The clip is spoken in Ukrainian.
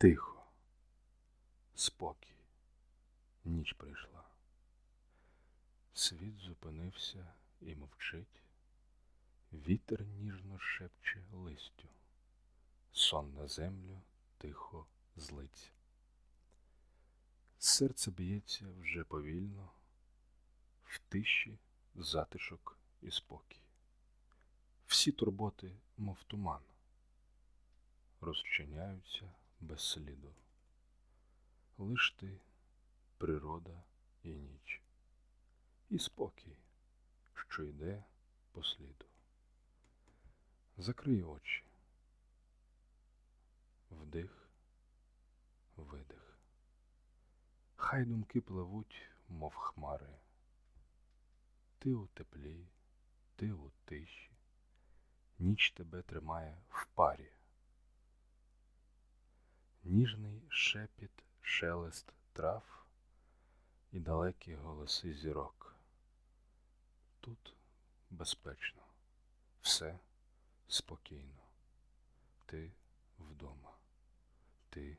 Тихо, спокій, ніч прийшла. Світ зупинився і мовчить, вітер ніжно шепче листю, сон на землю тихо злиться. Серце б'ється вже повільно, в тиші затишок і спокій. Всі турботи, мов туман, розчиняються без сліду. Лиш ти, природа і ніч, і спокій, що йде по сліду. Закрий очі, вдих, видих. Хай думки пливуть, мов хмари. Ти у теплі, ти у тиші, ніч тебе тримає в парі. Ніжний шепіт, шелест трав і далекі голоси зірок. Тут безпечно, все спокійно. Ти вдома, ти